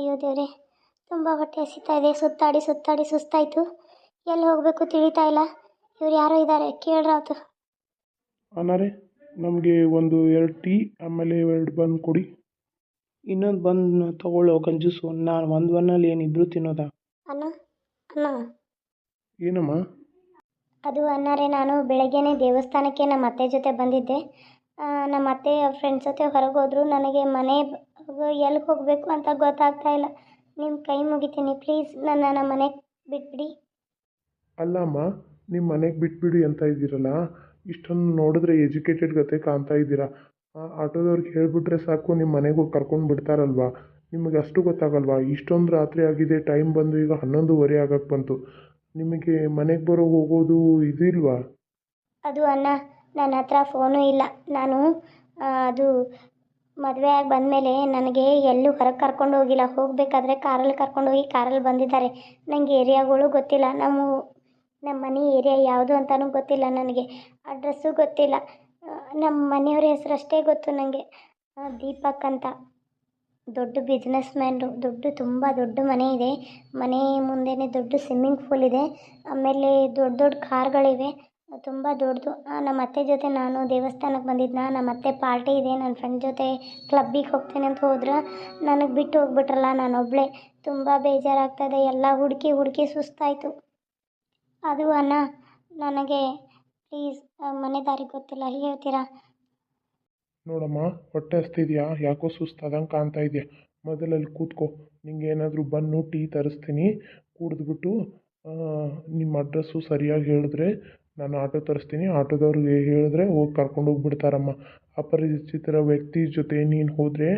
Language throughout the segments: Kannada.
ಅಯ್ಯೋ ದೇವರೇ ತುಂಬ ಹೊಟ್ಟೆ ಹಸಿತಾ ಇದೆ ಸುತ್ತಾಡಿ ಸುತ್ತಾಡಿ ಸುಸ್ತಾಯಿತು. ಎಲ್ಲಿ ಹೋಗಬೇಕು ತಿಳಿತಾ ಇಲ್ಲ. ಇವ್ರು ಯಾರೋ ಇದ್ದಾರೆ ಕೇಳ್ರಾತು ಅನ್ನಾರೆ ನಮಗೆ ಒಂದು ಎರಡು ಟೀ ಆಮೇಲೆ ಎರಡು ಬನ್ ಕೊಡಿ. ಇನ್ನೊಂದು ಬನ್ ತಗೊಳ್ಳೋ ಕಂಜೂಸು ನಾನು ಒಂದು ಬನ್ನಲ್ಲಿ ಏನು ಇಬ್ಬರು ತಿನ್ನೋದಾ? ಅಣ್ಣ ಅಣ್ಣ ಏನಮ್ಮ? ಅದು ಅನ್ನಾರೆ ನಾನು ಬೆಳಗ್ಗೆನೇ ದೇವಸ್ಥಾನಕ್ಕೆ ನಮ್ಮ ಅತ್ತೆ ಜೊತೆ ಬಂದಿದ್ದೆ. ನಮ್ಮ ಅತ್ತೆ ಫ್ರೆಂಡ್ಸ್ ಜೊತೆ ಹೊರಗೆ ಹೋದ್ರು. ನನಗೆ ಮನೆ ಎಲ್ಲಿಗೆ ಹೋಗಬೇಕು ಅಂತ ಗೊತ್ತಾಗ್ತಾ ಇಲ್ಲ. ನಿಮ್ಮ ಕೈ ಮುಗಿತೀನಿ ಪ್ಲೀಸ್ ನನ್ನ ನಮ್ಮ ಮನೆಗೆ ಬಿಟ್ಬಿಡಿ. ಅಲ್ಲಮ್ಮ ನಿಮ್ಮ ಮನೆಗೆ ಬಿಟ್ಬಿಡಿ ಅಂತ ಇದ್ದೀರಲ್ಲ? ಇಷ್ಟೊಂದು ನೋಡಿದ್ರೆ ಎಜುಕೇಟೆಡ್ ಗತೆ ಕಾಣ್ತಾ ಇದ್ದೀರಾ? ಆ ಆಟೋದವ್ರಿಗೆ ಹೇಳಿಬಿಟ್ರೆ ಸಾಕು ನಿಮ್ಮ ಮನೆಗೆ ಹೋಗಿ ಕರ್ಕೊಂಡು ಬಿಡ್ತಾರಲ್ವಾ? ನಿಮಗೆ ಅಷ್ಟು ಗೊತ್ತಾಗಲ್ವಾ? ಇಷ್ಟೊಂದು ರಾತ್ರಿ ಆಗಿದೆ ಟೈಮ್ ಬಂದು ಈಗ ಹನ್ನೊಂದುವರೆ ಆಗಕ್ಕೆ ಬಂತು. ನಿಮಗೆ ಮನೆಗೆ ಬರೋ ಹೋಗೋದು ಇದು ಇಲ್ವಾ? ಅದು ಅಣ್ಣ ನನ್ನ ಹತ್ರ ಫೋನು ಇಲ್ಲ. ನಾನು ಅದು ಮದುವೆ ಆಗಿ ಬಂದಮೇಲೆ ನನಗೆ ಎಲ್ಲೂ ಹೊರಗೆ ಕರ್ಕೊಂಡು ಹೋಗಿಲ್ಲ. ಹೋಗಬೇಕಾದ್ರೆ ಕಾರಲ್ಲಿ ಕರ್ಕೊಂಡು ಹೋಗಿ ಕಾರಲ್ಲಿ ಬಂದಿದ್ದಾರೆ. ನನಗೆ ಏರಿಯಾಗಳು ಗೊತ್ತಿಲ್ಲ. ನಮ್ಮ ನಮ್ಮ ಮನೆ ಏರಿಯಾ ಯಾವುದು ಅಂತಲೂ ಗೊತ್ತಿಲ್ಲ ನನಗೆ. ಅಡ್ರೆಸ್ಸು ಗೊತ್ತಿಲ್ಲ. ನಮ್ಮ ಮನೆಯವ್ರ ಹೆಸ್ರು ಅಷ್ಟೇ ಗೊತ್ತು ನನಗೆ ದೀಪಕ್ ಅಂತ. ದೊಡ್ಡ ಬಿಸ್ನೆಸ್ ಮ್ಯಾನ್ರು ದೊಡ್ಡ, ತುಂಬ ದೊಡ್ಡ ಮನೆ ಇದೆ. ಮನೆ ಮುಂದೆಯೇ ದೊಡ್ಡ ಸ್ವಿಮ್ಮಿಂಗ್ ಫೂಲ್ ಇದೆ. ಆಮೇಲೆ ದೊಡ್ಡ ದೊಡ್ಡ ಕಾರ್ಗಳಿವೆ. ತುಂಬ ದೊಡ್ಡದು. ನಮ್ಮ ಅತ್ತೆ ಜೊತೆ ನಾನು ದೇವಸ್ಥಾನಕ್ಕೆ ಬಂದಿದ್ದೆ ನಮ್ಮ ಅತ್ತೆ ಪಾರ್ಟಿ ಇದೆ ನನ್ನ ಫ್ರೆಂಡ್ ಜೊತೆ ಕ್ಲಬ್ಬಿಗೆ ಹೋಗ್ತೇನೆ ಅಂತ ಹೋದ್ರೆ. ನನಗೆ ಬಿಟ್ಟು ಹೋಗ್ಬಿಟ್ರಲ್ಲ, ನಾನು ಒಬ್ಬಳೆ ತುಂಬ ಬೇಜಾರಾಗ್ತದೆ, ಎಲ್ಲ ಹುಡುಕಿ ಹುಡುಕಿ ಸುಸ್ತಾಯಿತು. ಅದು ಅಣ್ಣ, ನನಗೆ ಪ್ಲೀಸ್ ಮನೆ ದಾರಿ ಗೊತ್ತಿಲ್ಲ, ಹೇಳ್ತೀರಾ? ನೋಡಮ್ಮ, ಹೊಟ್ಟೆ ಹಸ್ತಿದ್ಯಾ? ಯಾಕೋ ಸುಸ್ತಾದಂಗೆ ಕಾಣ್ತಾ ಇದೆಯಾ? ಮೊದಲಲ್ಲಿ ಕೂತ್ಕೋ, ನಿಂಗೆ ಏನಾದರೂ ಬಂದು ಟೀ ತರಿಸ್ತೀನಿ. ಕುಡಿದ್ಬಿಟ್ಟು ನಿಮ್ಮ ಅಡ್ರೆಸ್ಸು ಸರಿಯಾಗಿ ಹೇಳಿದ್ರೆ ನಾನು ಆಟೋ ತರಿಸ್ತೀನಿ. ಆಟೋದವ್ರಿಗೆ ಹೇಳಿದ್ರೆ ಹೋಗಿ ಕರ್ಕೊಂಡು ಹೋಗ್ಬಿಡ್ತಾರಮ್ಮ. ಅಪರಿಚಿತರ ವ್ಯಕ್ತಿ ಜೊತೆ ನೀನು ಹೋದರೆ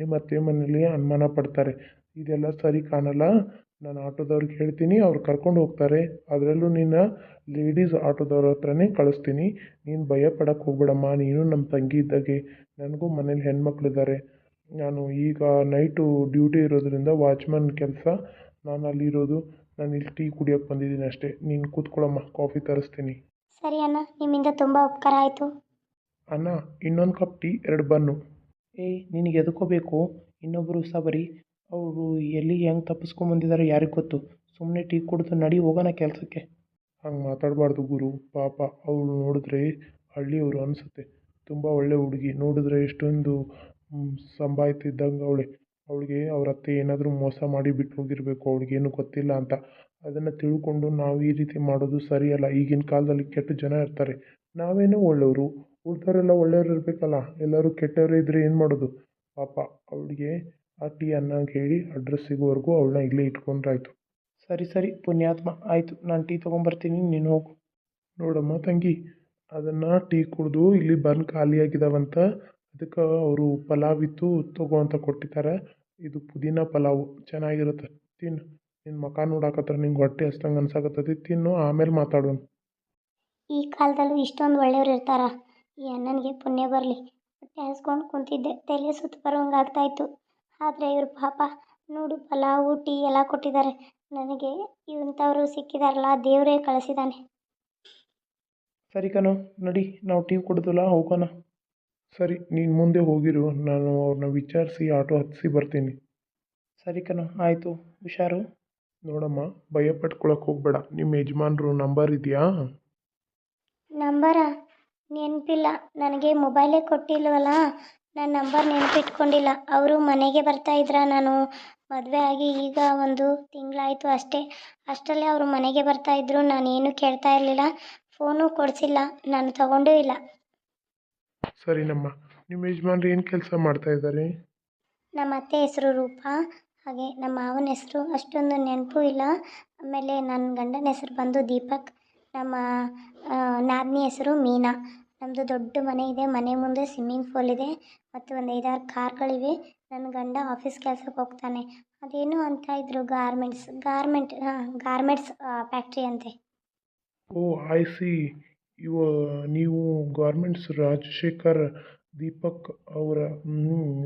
ನಿಮ್ಮ ಅತ್ತೆ ಮನೇಲಿ ಅನುಮಾನ ಪಡ್ತಾರೆ. ಇದೆಲ್ಲ ಸರಿ ಕಾಣಲ್ಲ. ನಾನು ಆಟೋದವ್ರಿಗೆ ಹೇಳ್ತೀನಿ, ಅವ್ರು ಕರ್ಕೊಂಡು ಹೋಗ್ತಾರೆ. ಅದರಲ್ಲೂ ನಿನ್ನ ಲೇಡೀಸ್ ಆಟೋದವ್ರ ಹತ್ರನೇ ಕಳಿಸ್ತೀನಿ. ನೀನು ಭಯ ಪಡಕ್ಕೆ ಹೋಗ್ಬೇಡಮ್ಮ. ನೀನು ನಮ್ಮ ತಂಗಿ ಇದ್ದಾಗೆ. ನನಗೂ ಮನೇಲಿ ಹೆಣ್ಮಕ್ಳಿದ್ದಾರೆ ನಾನು ಈಗ ನೈಟು ಡ್ಯೂಟಿ ಇರೋದ್ರಿಂದ ವಾಚ್ಮನ್ ಕೆಲಸ ನಾನು ಅಲ್ಲಿರೋದು ನಾನು ಇಲ್ಲಿ ಟೀ ಕುಡಿಯೋಕ್ಕೆ ಬಂದಿದ್ದೀನಿ ಅಷ್ಟೇ. ನೀನು ಕೂತ್ಕೊಳ್ಳಮ್ಮ ಕಾಫಿ ತರಿಸ್ತೀನಿ. ಸರಿ ಅಣ್ಣ, ನಿಮ್ಮಿಂದ ತುಂಬ ಉಪಕಾರ ಆಯಿತು. ಅಣ್ಣ, ಇನ್ನೊಂದು ಕಪ್ ಟೀ, ಎರಡು ಬನ್ನು. ಏಯ್ ನಿನಗೆ ಎದಕ್ಕೋಬೇಕು ಇನ್ನೊಬ್ಬರು ಸಬರಿ ಅವರು ಎಲ್ಲಿ ಹೆಂಗೆ ತಪ್ಪಿಸ್ಕೊಂಬಂದಿದ್ದಾರೆ ಯಾರಿಗೆ ಗೊತ್ತು. ಸುಮ್ಮನೆ ಟೀ ಕುಡಿದು ನಡಿ, ಹೋಗೋಣ ಕೆಲಸಕ್ಕೆ. ಹಂಗೆ ಮಾತಾಡಬಾರ್ದು ಗುರು. ಪಾಪ, ಅವಳು ನೋಡಿದ್ರೆ ಹಳ್ಳಿಯವರು ಅನಿಸುತ್ತೆ. ತುಂಬ ಒಳ್ಳೆ ಹುಡುಗಿ. ನೋಡಿದ್ರೆ ಎಷ್ಟೊಂದು ಸಂಭಾಯ್ತಿದ್ದಂಗೆ ಅವಳೆ. ಅವಳಿಗೆ ಅವ್ರ ಅತ್ತೆ ಏನಾದರೂ ಮೋಸ ಮಾಡಿ ಬಿಟ್ಟು ಹೋಗಿರಬೇಕು ಅವಳಿಗೇನು ಗೊತ್ತಿಲ್ಲ ಅಂತ. ಅದನ್ನು ತಿಳ್ಕೊಂಡು ನಾವು ಈ ರೀತಿ ಮಾಡೋದು ಸರಿಯಲ್ಲ ಈಗಿನ ಕಾಲದಲ್ಲಿ ಕೆಟ್ಟ ಜನ ಇರ್ತಾರೆ. ನಾವೇನೋ ಒಳ್ಳೆಯವರು? ಉಳ್ದವರೆಲ್ಲ ಒಳ್ಳೆಯವ್ರು ಇರಬೇಕಲ್ಲ. ಎಲ್ಲರೂ ಕೆಟ್ಟವರು ಇದ್ದರೆ ಏನು ಮಾಡೋದು? ಪಾಪ, ಅವಳಿಗೆ ಆ ಟೀ ಹೇಳಿ ಅಡ್ರೆಸ್ ಸಿಗೋವರೆಗೂ ಅವಳನ್ನ ಇಲ್ಲೇ ಇಟ್ಕೊಂಡ್ರಾಯ್ತು. ಸರಿ ಸರಿ, ಪುಣ್ಯಾತ್ಮ. ಆಯಿತು, ನಾನು ಟೀ ತೊಗೊಂಬರ್ತೀನಿ, ನೀನು ಹೋಗು. ನೋಡಮ್ಮ ತಂಗಿ, ಅದನ್ನು ಟೀ ಕುಡಿದು ಇಲ್ಲಿ ಬನ್ ಖಾಲಿಯಾಗಿದ್ದಾವಂತ ಅದಕ್ಕೆ ಅವರು ಪಲಾವ್ ಇತ್ತು, ತಗೋ ಅಂತ ಕೊಟ್ಟಿದ್ದಾರೆ. ಇದು ಪುದೀನ ಪಲಾವು ಚೆನ್ನಾಗಿರುತ್ತೆ. ತಿನ್ನು ನಿನ್ನ ಮುಖ ನೋಡಾಕತ್ರ ನಿಂಗೆ ಹೊಟ್ಟೆ ಹಸ್ದಂಗೆ ಅನ್ಸಾಕತ್ತೈತಿ ತಿನ್ನು ಆಮೇಲೆ ಮಾತಾಡೋಣ. ಈ ಕಾಲದಲ್ಲೂ ಇಷ್ಟೊಂದು ಒಳ್ಳೆಯವ್ರು ಇರ್ತಾರ. ಈ ಅಣ್ಣನಿಗೆ ಪುಣ್ಯ ಬರಲಿ. ಹೊಟ್ಟೆ ಹಸ್ಕೊಂಡು ಕುಂತಿದ್ದೆ ತಲೆ ಸುತ್ತ ಬರೋಂಗೆ ಆಗ್ತಾಯಿತ್ತು ಆದರೆ ಇವ್ರು ಪಾಪ ನೋಡು ಪಲಾವು ಟೀ ಎಲ್ಲ ಕೊಟ್ಟಿದ್ದಾರೆ ನನಗೆ ಇಂಥವ್ರು ಸಿಕ್ಕಿದಾರಲ್ಲ ದೇವರೇ ಕಳಿಸಿದ್ದಾನೆ ಸರಿ ಕಣೋ ನಡಿ ನಾವು ಟೀ ಕುಡ್ದಲ್ಲ ಹೋಗೋಣ. ಸರಿ ನೀನು ಮುಂದೆ ಹೋಗಿರು. ನಾನು ಅವ್ರನ್ನ ವಿಚಾರಿಸಿ ಆಟೋ ಹತ್ತಿಸಿ ಬರ್ತೀನಿ. ಸರಿ ಕಣ ಆಯಿತು. ಹುಷಾರು? ನೋಡಮ್ಮ ಭಯ ಪಟ್ಕೊಳಕ್ಕೆ ಹೋಗಬೇಡ. ನಿಮ್ಮ ಯಜಮಾನ್ರು ನಂಬರ್ ಇದೆಯಾ? ನಂಬರ? ನೆನಪಿಲ್ಲ. ನನಗೆ ಮೊಬೈಲೇ ಕೊಟ್ಟಿಲ್ವಲ್ಲ ನನ್ನ ನಂಬರ್ ನೆನಪಿಟ್ಕೊಂಡಿಲ್ಲ. ಅವರು ಮನೆಗೆ ಬರ್ತಾ ಇದ್ರ ನಾನು. ಮದುವೆ ಆಗಿ ಈಗ ಒಂದು ತಿಂಗಳಾಯಿತು ಅಷ್ಟೇ. ಅಷ್ಟರಲ್ಲೇ ಅವರು ಮನೆಗೆ ಬರ್ತಾ ಇದ್ರು. ನಾನೇನು ಕೇಳ್ತಾ ಇರಲಿಲ್ಲ. ಫೋನು ಕೊಡಿಸಿಲ್ಲ. ನಾನು ತಗೊಂಡೂ ಇಲ್ಲ. ಸರಿನಮ್ಮ ನಿಮ್ಮ ಯಜಮಾನ್ರು ಏನು ಕೆಲಸ ಮಾಡ್ತಾ ಇದ್ದಾರೆ? ನಮ್ಮ ಅತ್ತೆ ಹೆಸರು ರೂಪ ಹಾಗೆ ನಮ್ಮ ಮಾವನ ಹೆಸರು ಅಷ್ಟೊಂದು ನೆನಪು ಇಲ್ಲ. ಆಮೇಲೆ ನನ್ನ ಗಂಡನ ಹೆಸರು ಬಂದು ದೀಪಕ್ ನಮ್ಮ ನಾದಿನಿ ಹೆಸರು ಮೀನಾ. ನಮ್ಮದು ದೊಡ್ಡ ಮನೆ ಇದೆ ಮನೆ ಮುಂದೆ ಸ್ವಿಮ್ಮಿಂಗ್ ಫೂಲ್ ಇದೆ ಮತ್ತು ಒಂದು ಐದಾರು ಕಾರ್ಗಳಿವೆ. ನನ್ನ ಗಂಡ ಆಫೀಸ್ ಕೆಲಸಕ್ಕೆ ಹೋಗ್ತಾನೆ. ಅದೇನು ಅಂತ ಇದ್ರು ಗಾರ್ಮೆಂಟ್ಸ್ ಗಾರ್ಮೆಂಟ್ ಹಾಂ ಗಾರ್ಮೆಂಟ್ಸ್ ಫ್ಯಾಕ್ಟ್ರಿ ಅಂತೆ. ಓ ಐ ಸಿ ಇವ ನೀವು ಗೌರ್ಮೆಂಟ್ಸ್ ರಾಜಶೇಖರ್ ದೀಪಕ್ ಅವರ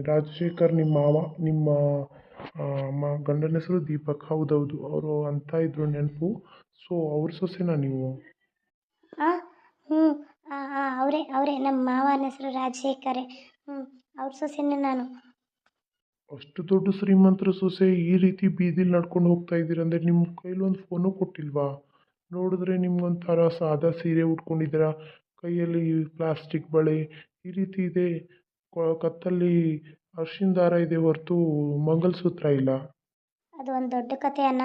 ರಾಜಶೇಖರ್ ನಿಮ್ಮ ಮಾವ ನಿಮ್ಮ ಮ ಗಂಡನ ಹೆಸರು ದೀಪಕ್. ಹೌದೌದು ಅವರು ಅಂತ ಇದ್ರು ನೆನಪು. ಸೊ ಅವ್ರ ಸೊಸೆನಾ ನೀವು? ಹಾಂ ಹ್ಞೂ ಅವರೇ ಅವರೇ ನಮ್ಮ ಮಾವನ ಹೆಸರು ರಾಜಶೇಖರೇ. ಹ್ಞೂ ಅವ್ರ ಸೊಸೆನೇ ನಾನು. ಅಷ್ಟು ದೊಡ್ಡ ಶ್ರೀಮಂತರ ಸೊಸೆ ಈ ರೀತಿ ಬೀದಿಲಿ ನಡ್ಕೊಂಡು ಹೋಗ್ತಾ ಇದ್ದೀರಂದ್ರೆ ನಿಮ್ಮ ಕೈಲಿ ಒಂದು ಫೋನು ಕೊಟ್ಟಿಲ್ವಾ? ನೋಡಿದ್ರೆ ನಿಮ್ಗೊಂಥರ ಸಾದಾ ಸೀರೆ ಉಟ್ಕೊಂಡಿದ್ದೀರ? ಕೈಯಲ್ಲಿ ಪ್ಲಾಸ್ಟಿಕ್ ಬಳೆ, ಈ ರೀತಿ ಇದೆ. ಕತ್ತಲ್ಲಿ ಅರ್ಶಿನ ದಾರ ಇದೆ ಹೊರತು ಮಂಗಲಸೂತ್ರ ಇಲ್ಲ. ಅದು ಒಂದು ದೊಡ್ಡ ಕಥೆ ಅಣ್ಣ.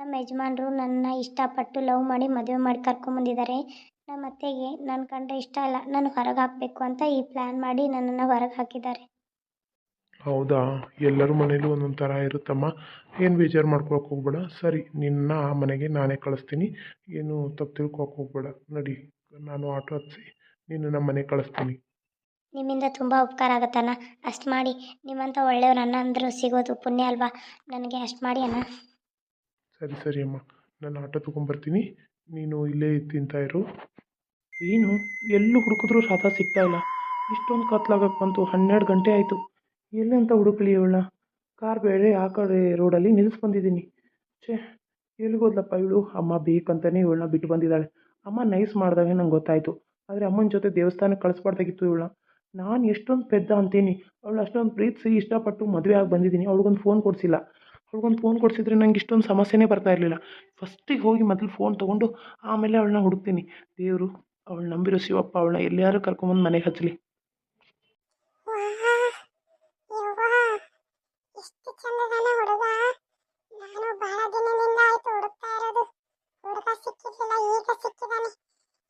ನಮ್ಮ ಯಜಮಾನರು ನನ್ನ ಇಷ್ಟಪಟ್ಟು ಲವ್ ಮಾಡಿ ಮದುವೆ ಮಾಡಿ ಕರ್ಕೊಂಬಂದಿದ್ದಾರೆ ನಮ್ಮ ಅತ್ತೆಗೆ ನನ್ನ ಕಂಡ್ರೆ ಇಷ್ಟ ಇಲ್ಲ ನಾನು ಹೊರಗೆ ಹಾಕಬೇಕು ಅಂತ ಈ ಪ್ಲ್ಯಾನ್ ಮಾಡಿ ನನ್ನನ್ನು ಹೊರಗೆ ಹಾಕಿದ್ದಾರೆ. ಹೌದಾ? ಎಲ್ಲರ ಮನೇಲೂ ಒಂದೊಂದು ಥರ ಇರುತ್ತಮ್ಮ. ಏನು ಬೇಜಾರು ಮಾಡ್ಕೊಳಕ್ಕೆ ಹೋಗ್ಬೇಡ. ಸರಿ ನಿನ್ನ ಆ ಮನೆಗೆ ನಾನೇ ಕಳಿಸ್ತೀನಿ. ಏನು ತಪ್ಪು ತಿಳ್ಕೊಳಕ್ಕೆ ಹೋಗ್ಬೇಡ. ನಡಿ ನಾನು ಆಟೋ ಹತ್ಸಿ ನೀನು ನಮ್ಮ ಮನೆಗೆ ಕಳಿಸ್ತೀನಿ. ನಿಮ್ಮಿಂದ ತುಂಬ ಉಪಕಾರ ಆಗುತ್ತಣ್ಣ. ಅಷ್ಟು ಮಾಡಿ. ನಿಮ್ಮಂಥ ಒಳ್ಳೆಯವ್ರು ಅಣ್ಣ ಅಂದರೂ ಸಿಗೋದು ಪುಣ್ಯ ಅಲ್ವಾ? ನನಗೆ ಅಷ್ಟು ಮಾಡಿ ಅಣ್ಣ. ಸರಿ ಸರಿ ಅಮ್ಮ. ನಾನು ಆಟೋ ತೊಗೊಂಬರ್ತೀನಿ. ನೀನು ಇಲ್ಲೇ ತಿಂತಾ ಇರು. ಏನು? ಎಲ್ಲೂ ಹುಡುಕಿದ್ರೂ ರಾಧಾ ಸಿಗ್ತಾ ಇಲ್ಲ. ಇಷ್ಟೊಂದು ಕತ್ಲಾಗಕ್ಕೆ ಬಂತು. ಹನ್ನೆರಡು ಗಂಟೆ ಆಯಿತು. ಎಲ್ಲಂತ ಹುಡುಕ್ಲಿ ಇವಳನ್ನ? ಕಾರ್ ಬೇರೆ ಆ ಕಡೆ ರೋಡಲ್ಲಿ ನಿಲ್ಲಿಸಿ ಬಂದಿದ್ದೀನಿ ಛೇ, ಎಲ್ಲಿಗೋದ್ಲಪ್ಪ ಇವಳು? ಅಮ್ಮ ಬೇಕಂತಲೇ ಇವಳನ್ನ ಬಿಟ್ಟು ಬಂದಿದ್ದಾಳೆ. ಅಮ್ಮ ನೈಸ್ ಮಾಡಿದಾಗ ನಂಗೆ ಗೊತ್ತಾಯಿತು. ಆದರೆ ಅಮ್ಮನ ಜೊತೆ ದೇವಸ್ಥಾನಕ್ಕೆ ಕಳಿಸ್ಬಾರ್ದಾಗಿತ್ತು ಇವಳನ್ನ. ನಾನು ಎಷ್ಟೊಂದು ಪೆದ್ದ ಅಂತೀನಿ. ಅವಳು ಅಷ್ಟೊಂದು ಪ್ರೀತಿಸಿ ಇಷ್ಟಪಟ್ಟು ಮದುವೆ ಆಗಿ ಬಂದಿದ್ದೀನಿ. ಅವಳಿಗೊಂದು ಫೋನ್ ಕೊಡಿಸಿಲ್ಲ. ಅವಳಿಗೊಂದು ಫೋನ್ ಕೊಡಿಸಿದ್ರೆ ನಂಗೆ ಇಷ್ಟೊಂದು ಸಮಸ್ಯೆನೇ ಬರ್ತಾ ಇರಲಿಲ್ಲ. ಫಸ್ಟಿಗೆ ಹೋಗಿ ಮೊದಲು ಫೋನ್ ತೊಗೊಂಡು ಆಮೇಲೆ ಅವಳನ್ನ ಹುಡುಕ್ತೀನಿ. ದೇವರು, ಅವಳು ನಂಬಿರೋ ಶಿವಪ್ಪ ಅವಳನ್ನ ಎಲ್ಲಿಯಾರು ಕರ್ಕೊಂಬಂದು ಮನೆಗೆ ಹಚ್ಚಲಿ ಚಂದದಾನ ಹುಡುಗ. ನಾನು ಬಹಳ ದಿನದಿಂದ ಆಯ್ತು ಹುಡುಕ್ತಾ ಇರೋದು. ಹುಡುಗ ಸಿಕ್ಕಿರ್ಲಿಲ್ಲ, ಈಗ ಸಿಕ್ಕಿದಾನೆ.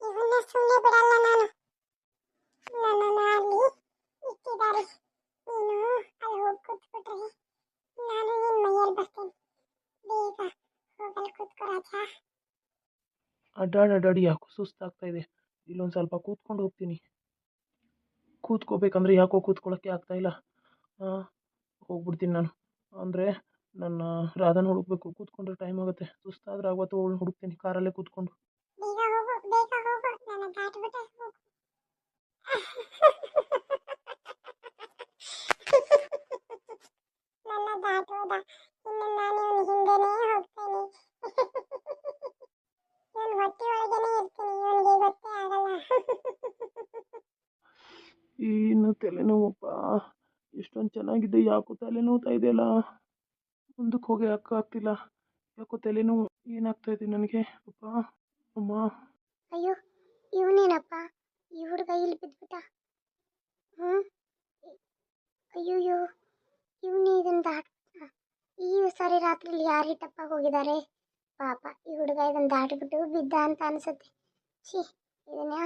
ಇವನ್ನ ಸುಮ್ಮನೆ ಬಿಡಲ್ಲ ನಾನು. ನನ್ನನ್ನ ಅಲ್ಲಿ ಇಟ್ಟಿದ್ದಾರೆ. ನೀನು ಅಲ್ಲಿ ಹೋಗಿ ಕೂತ್ಬಿಟ್ರೆ. ನಾನು ನಿನ್ನ ಮೈಯಲ್ಲಿ ಬರ್ತೇನೆ. ಬೇಗ ಹೋಗಲು ಕೂತ್ಕೋ ರಾಜ. ಅಡ್ಡಾಡಿ ಅಡ್ಡಾಡಿ ಯಾಕೋ ಸುಸ್ತಾಗ್ತಾ ಇದೆ. ಇಲ್ಲೊಂದು ಸ್ವಲ್ಪ ಕೂತ್ಕೊಂಡು ಹೋಗ್ತೀನಿ. ಕೂತ್ಕೋಬೇಕಂದ್ರೆ ಯಾಕೋ ಕೂತ್ಕೊಳ್ಳೋಕ್ಕೆ ಆಗ್ತಾಯಿಲ್ಲ ಹೋಗ್ಬಿಡ್ತೀನಿ ನಾನು. ಅಂದರೆ ನನ್ನ ರಾಧನ ಹುಡುಕ್ಬೇಕು. ಕೂತ್ಕೊಂಡ್ರೆ ಟೈಮ್ ಆಗುತ್ತೆ. ಸುಸ್ತಾದ್ರೆ ಆವತ್ತು ಅವಳು ಹುಡುಕ್ತೀನಿ. ಕಾರಲ್ಲೇ ಕೂತ್ಕೊಂಡು. ಏನು ತಲೆನೋವಪ್ಪ. ಎಷ್ಟೊಂದು ಚೆನ್ನಾಗಿದೆ, ಯಾಕೋ ತಲೆನೋವ್ತಾ ಇದೆಯಲ್ಲ? ಮುಂದಕ್ಕೆ ಹೋಗಿ ಯಾಕೋ ಆಗ್ತಿಲ್ಲ. ಯಾಕೋ ತಲೆನೋವು ಏನಾಗ್ತಾ ಇದೆ ನನಗೆ? ಅಪ್ಪ, ಅಮ್ಮ. ಅಯ್ಯೋ, ಇವನೇನಪ್ಪ? ಈ ಹುಡುಗ ಇಲ್ಲಿ ಬಿದ್ಬಿಟ್ಟ. ಹ್ಞೂ ಅಯ್ಯೋಯ್ಯೋ, ಇವನೇ ಇದನ್ನು ದಾಟ್ಬಿಟ್ಟ. ಈ ಸಾರಿ ರಾತ್ರಿಲಿ ಯಾರು ಹಿಟ್ಟಪ್ಪ ಹೋಗಿದ್ದಾರೆ ಪಾಪ, ಈ ಹುಡುಗ ಇದನ್ನು ದಾಟಿಬಿಟ್ಟು ಬಿದ್ದ ಅಂತ ಅನಿಸುತ್ತೆ. ಛೀ, ಇದನ್ನ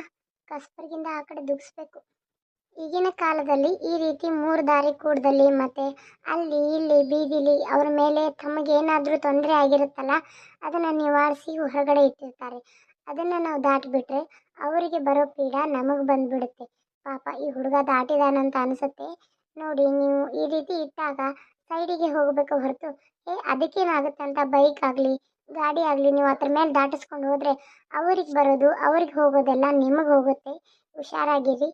ಕಸ್ಬರ್ಗಿಂದ ಆ ಕಡೆ ದುಗ್ಸ್ಬೇಕು. ಈಗಿನ ಕಾಲದಲ್ಲಿ ಈ ರೀತಿ ಮೂರು ದಾರಿ ಕೂಡದಲ್ಲಿ ಮತ್ತು ಅಲ್ಲಿ, ಇಲ್ಲಿ, ಬೀದಿಲಿ ಅವ್ರ ಮೇಲೆ ತಮಗೇನಾದರೂ ತೊಂದರೆ ಆಗಿರುತ್ತಲ್ಲ, ಅದನ್ನು ನಿವಾರಿಸಿ ಹೊರಗಡೆ ಇಟ್ಟಿರ್ತಾರೆ. ಅದನ್ನು ನಾವು ದಾಟಿಬಿಟ್ರೆ ಅವರಿಗೆ ಬರೋ ಪೀಡ ನಮಗೆ ಬಂದುಬಿಡುತ್ತೆ. ಪಾಪ ಈ ಹುಡುಗ ದಾಟಿದಾನಂತ ಅನಿಸುತ್ತೆ. ನೋಡಿ, ನೀವು ಈ ರೀತಿ ಇಟ್ಟಾಗ ಸೈಡಿಗೆ ಹೋಗಬೇಕು ಹೊರತು, ಏ, ಅದಕ್ಕೇನಾಗುತ್ತೆ ಅಂತ ಬೈಕ್ ಆಗಲಿ, ಗಾಡಿ ಆಗಲಿ ನೀವು ಅದ್ರ ಮೇಲೆ ದಾಟಿಸ್ಕೊಂಡು ಹೋದರೆ ಅವ್ರಿಗೆ ಬರೋದು, ಅವ್ರಿಗೆ ಹೋಗೋದೆಲ್ಲ ನಿಮಗೆ ಹೋಗುತ್ತೆ. ಹುಷಾರಾಗಿರಿ.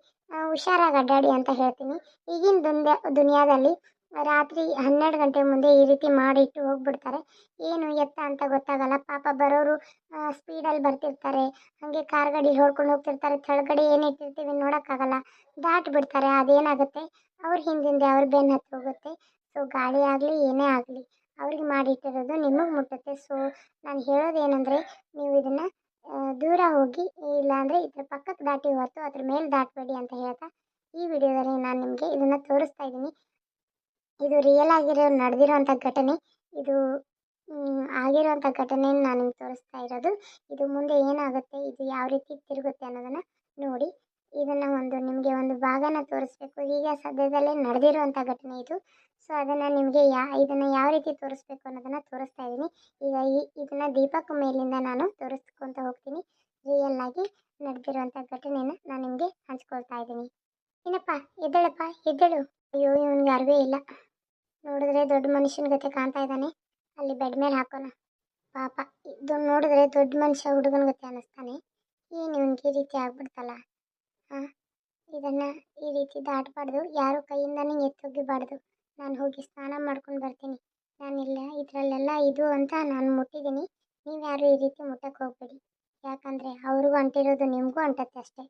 ಹುಷಾರಾಗಿ ಅಡ್ಡಾಡಿ ಅಂತ ಹೇಳ್ತೀನಿ. ಈಗಿನ ದುಂದ, ದುನಿಯಾದಲ್ಲಿ ರಾತ್ರಿ ಹನ್ನೆರಡು ಗಂಟೆ ಮುಂದೆ ಈ ರೀತಿ ಮಾಡಿಟ್ಟು ಹೋಗ್ಬಿಡ್ತಾರೆ. ಏನು ಎತ್ತ ಅಂತ ಗೊತ್ತಾಗಲ್ಲ. ಪಾಪ ಬರೋರು ಸ್ಪೀಡಲ್ಲಿ ಬರ್ತಿರ್ತಾರೆ. ಹಾಗೆ ಕಾರ್ ಗಾಡಿ ಹೊಡ್ಕೊಂಡು ಹೋಗ್ತಿರ್ತಾರೆ. ಕೆಳಗಡೆ ಏನು ಇಟ್ಟಿರ್ತೀವಿ ನೋಡೋಕ್ಕಾಗಲ್ಲ. ದಾಟ್ ಬಿಡ್ತಾರೆ ಅದೇನಾಗುತ್ತೆ? ಅವ್ರ ಹಿಂದಿಂದೆ ಅವ್ರ ಬೆನ್ನು ಹತ್ತಿ ಹೋಗುತ್ತೆ. ಸೊ ಗಾಡಿ ಆಗಲಿ, ಏನೇ ಆಗಲಿ, ಅವ್ರಿಗೆ ಮಾಡಿಟ್ಟಿರೋದು ನಿಮಗೆ ಮುಟ್ಟುತ್ತೆ. ಸೊ ನಾನು ಹೇಳೋದೇನೆಂದರೆ, ನೀವು ಇದನ್ನು ದೂರ ಹೋಗಿ, ಇಲ್ಲಾಂದರೆ ಇದ್ರ ಪಕ್ಕಕ್ಕೆ ದಾಟಿ ಹೊತ್ತು ಅದ್ರ ಮೇಲೆ ದಾಟಬೇಡಿ ಅಂತ ಹೇಳ್ತಾ ಈ ವಿಡಿಯೋದಲ್ಲಿ ನಾನು ನಿಮಗೆ ಇದನ್ನು ತೋರಿಸ್ತಾ ಇದ್ದೀನಿ. ಇದು ರಿಯಲ್ ಆಗಿರೋ ನಡೆದಿರೋವಂಥ ಘಟನೆ. ಇದು ಆಗಿರೋವಂಥ ಘಟನೆಯನ್ನು ನಾನು ನಿಮ್ಗೆ ತೋರಿಸ್ತಾ ಇರೋದು. ಇದು ಮುಂದೆ ಏನಾಗುತ್ತೆ, ಇದು ಯಾವ ರೀತಿ ತಿರುಗುತ್ತೆ ಅನ್ನೋದನ್ನು ನೋಡಿ. ಇದನ್ನು ಒಂದು ನಿಮಗೆ ಒಂದು ಭಾಗನ ತೋರಿಸ್ಬೇಕು. ಈಗ ಸದ್ಯದಲ್ಲೇ ನಡೆದಿರುವಂಥ ಘಟನೆ ಇದು. ಸೊ ಅದನ್ನು ನಿಮಗೆ ಯಾ, ಇದನ್ನು ಯಾವ ರೀತಿ ತೋರಿಸ್ಬೇಕು ಅನ್ನೋದನ್ನು ತೋರಿಸ್ತಾ ಇದ್ದೀನಿ ಈಗ ಈ, ಇದನ್ನು ದೀಪಕ್ ಮೇಲಿಂದ ನಾನು ತೋರಿಸ್ಕೊತ ಹೋಗ್ತೀನಿ. ರಿಯಲ್ ಆಗಿ ನಡೆದಿರುವಂಥ ಘಟನೆನ ನಾನು ನಿಮಗೆ ಹಂಚ್ಕೊಳ್ತಾ ಇದ್ದೀನಿ ಏನಪ್ಪ, ಎದ್ದೇಳಪ್ಪ, ಎದ್ದೇಳು. ಅಯ್ಯೋ, ಇವನಿಗೆ ಅರಿವೇ ಇಲ್ಲ. ನೋಡಿದ್ರೆ ದೊಡ್ಡ ಮನುಷ್ಯನ ಗತೆ ಕಾಣ್ತಾ ಇದ್ದಾನೆ. ಅಲ್ಲಿ ಬೆಡ್ ಮೇಲೆ ಹಾಕೋಣ. ಪಾಪ ಇದು ನೋಡಿದ್ರೆ ದೊಡ್ಡ ಮನುಷ್ಯ ಹುಡುಗನ ಗತೆ ಅನ್ನಿಸ್ತಾನೆ ಏನು ಇವನಿಗೆ ಈ ರೀತಿ ಆಗ್ಬಿಡ್ತಲ್ಲ? ಇದನ್ನು ಈ ರೀತಿ ದಾಟಬಾರ್ದು. ಯಾರು ಕೈಯಿಂದನೇ ಎತ್ತೋಗಿಬಾರ್ದು ನಾನು ಹೋಗಿ ಸ್ನಾನ ಮಾಡ್ಕೊಂಡು ಬರ್ತೀನಿ. ನಾನಿಲ್ಲ ಇದರಲ್ಲೆಲ್ಲ ಇದು ಅಂತ ನಾನು ಮುಟ್ಟಿದ್ದೀನಿ. ನೀವು ಯಾರು ಈ ರೀತಿ ಮುಟ್ಟಕ್ಕೆ ಹೋಗಬೇಡಿ. ಯಾಕಂದರೆ ಅವ್ರಿಗೂ ಅಂಟಿರೋದು ನಿಮಗೂ ಅಂಟತ್ತೆ ಅಷ್ಟೇ.